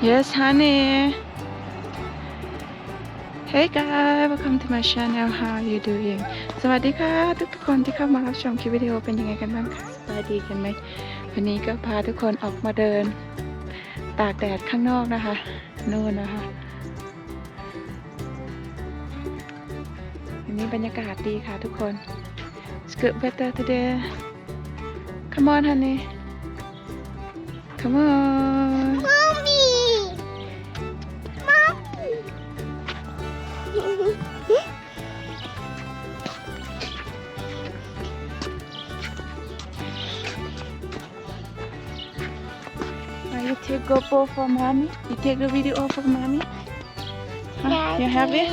Yes, honey. Hey guys, welcome to my channel. How are you doing? สวัสดีค่ะ ทุกทุกๆคนที่เข้ามารับชมคลิปวิดีโอเป็นยังไงกันบ้างคะสบายดีกันไหมวันนี้ก็พาทุกคนออกมาเดิน ตากแดดข้างนอกนะคะนู่นนะคะวันนี้บรรยากาศดีค่ะทุกคน It's good weather today. Come on, honey. Come on. GoPro for mommy. You take the video for mommy. Huh? You have it?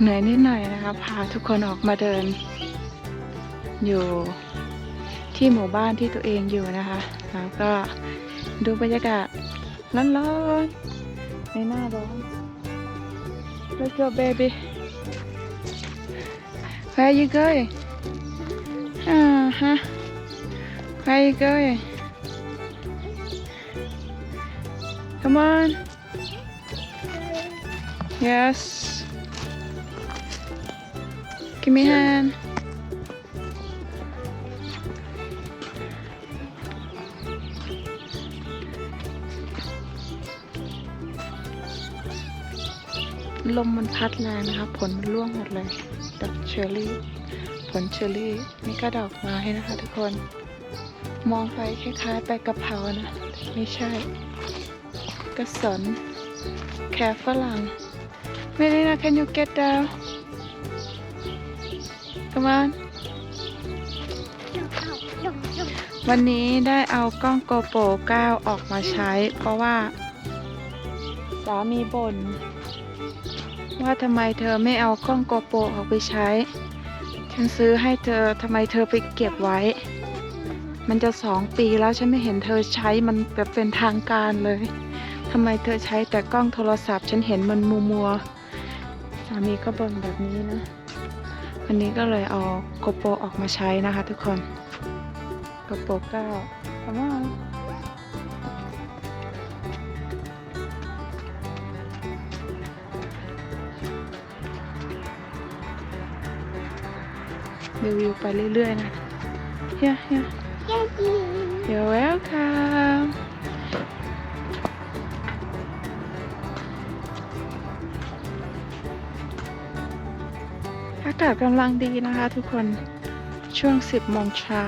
เหนื่อยนิดหน่อยนะคะ พาทุกคนออกมาเดิน อยู่ที่หมู่บ้านที่ตัวเองอยู่นะคะ แล้วก็ดูบรรยากาศ ร้อนๆในหน้าร้อน Let's go baby Where you going อ่าฮะ Where you going Come on Yes Give me a hand. . ลมมันพัดแรงนะคะผลมันร่วงหมดเลยดอกเชอร์รี่ ผลเชอร์รี่นี่ก็ดอกไม้นะคะทุกคน มองไปคล้ายๆ ไปกะเพรานะ ไม่ใช่ กระสน แครฝรั่งไม่ได้นะ can you get down Come on วันนี้ได้เอากล้องโกโปร9ออกมาใช้ เพราะว่าสามีบ่น ว่าทำไมเธอไม่เอากล้องโกโปรออกไปใช้ ฉันซื้อให้เธอทำไมเธอไปเก็บไว้ มันจะสองปีแล้วฉันไม่เห็นเธอใช้มันแบบเป็นทางการเลยทำไมเธอใช้แต่กล้องโทรศัพท์ฉันเห็นมันมัวมัวๆสามีก็บ่นแบบนี้นะวันนี้ก็เลยเอาโกโปรออกมาใช้นะคะทุกคนโกโปร9ทำว่า รีวิวไปเรื่อยๆนะเฮียเฮีย Daddy! You're welcome อากาศกำลังดีนะคะทุกคนช่วง 10โมงเช้า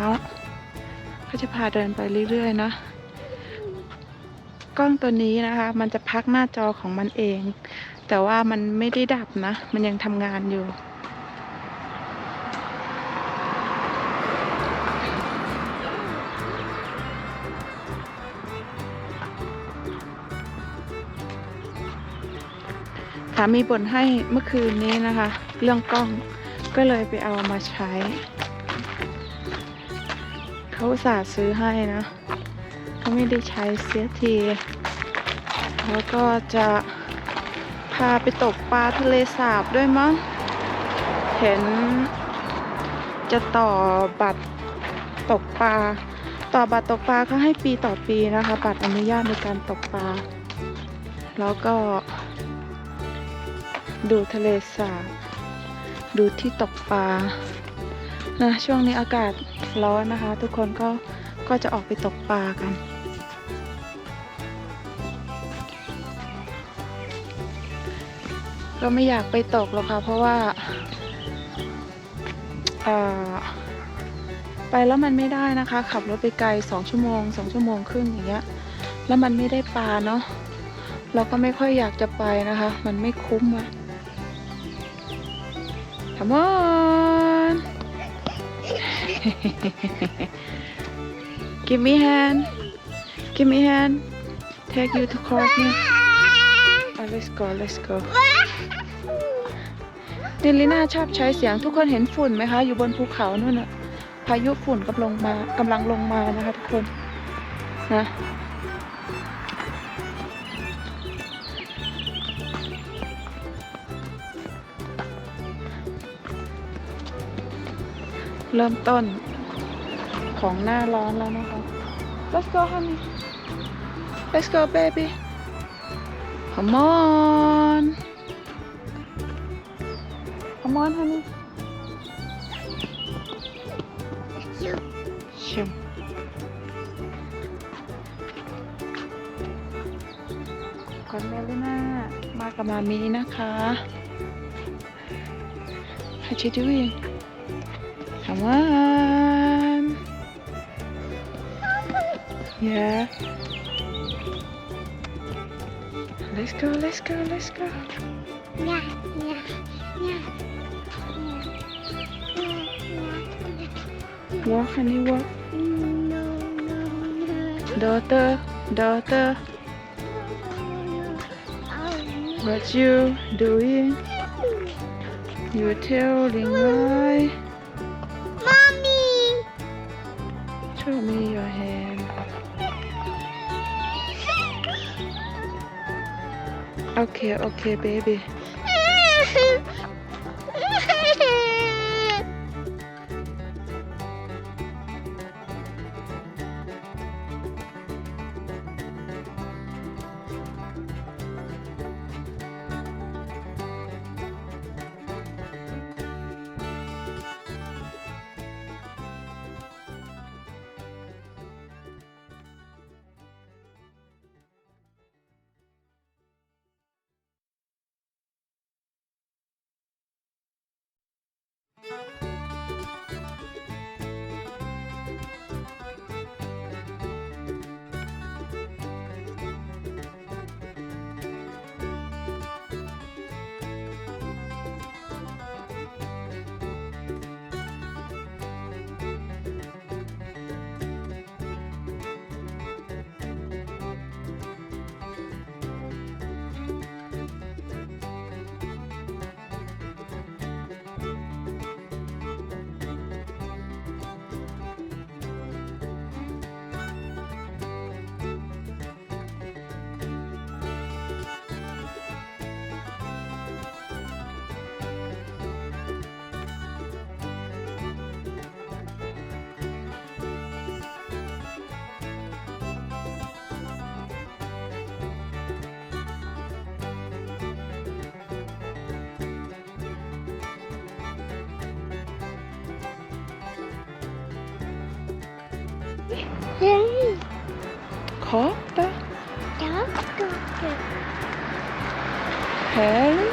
ก็จะพาเดินไปเรื่อยๆนะ กล้องตัวนี้นะคะ มันจะพักหน้าจอของมันเอง แต่ว่ามันไม่ได้ดับนะ มันยังทำงานอยู่ สามีบ่นให้เมื่อคืนนี้นะคะ เรื่องกล้องก็เลยไปเอามาใช้ เขาสาห์ซื้อให้นะก็ไม่ได้ใช้เสียที แล้วก็จะพาไปตกปลาทะเลสาบด้วยมั้ง เห็นจะต่อบัตรตกปลา ต่อบัตรตกปลาเขาให้ปีต่อปีนะคะ บัตรอนุญาตในการตกปลา แล้วก็ ดูทะเลสาบ ดูที่ตกปลานะช่วงนี้อากาศร้อนนะคะ ทุกคนก็ก็จะออกไปตกปลากัน ก็ไม่อยากไปตกหรอกค่ะ เพราะว่าไปแล้วมันไม่ได้นะคะ ขับรถไปไกลสองชั่วโมงสองชั่วโมงครึ่งอย่างเงี้ย แล้วมันไม่ได้ปลาเนาะเราก็ไม่ค่อยอยากจะไปนะคะ มันไม่คุ้มอะ Come on Give me hand Give me hand Take you to court me oh, Let's go Let's go นิลิน่าชอบใช้เสียงทุกคนเห็นฝุ่นไหมคะ อยู่บนภูเขานู่นน่ะ พายุฝุ่นกำลังมากำลังลงมานะคะทุกคน นะ เริ่มต้นของหน้าร้อนแล้วนะคะ Let's go honey Let's go baby Come on Come on honey ชิมก่อนเมลิน่ามากับมามีนะคะ How you doing? Come on. Yeah. Let's go, let's go, let's go. Yeah, yeah, yeah. Walk, honey, walk. No, no, no. Daughter, daughter, what you doing? You're telling lie. Show me your hand. Okay, okay, baby. Yay. Kapa. Dammkaka. Harry.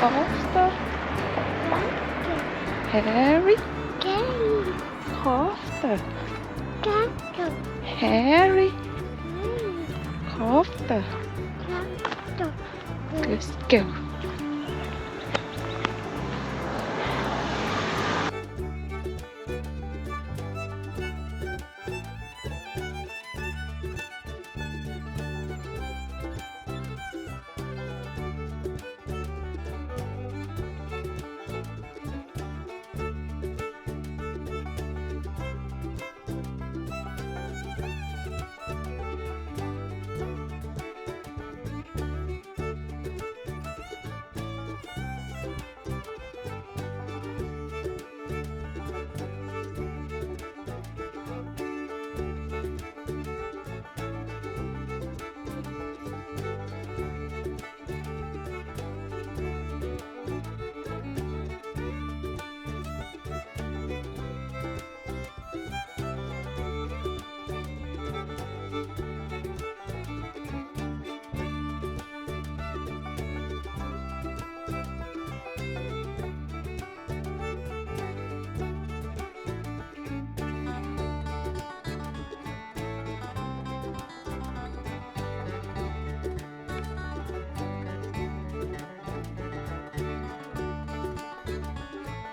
Kapa. Harry. Gay. Kofta. Kaka. Harry. Kofta. Kofta. Let's go.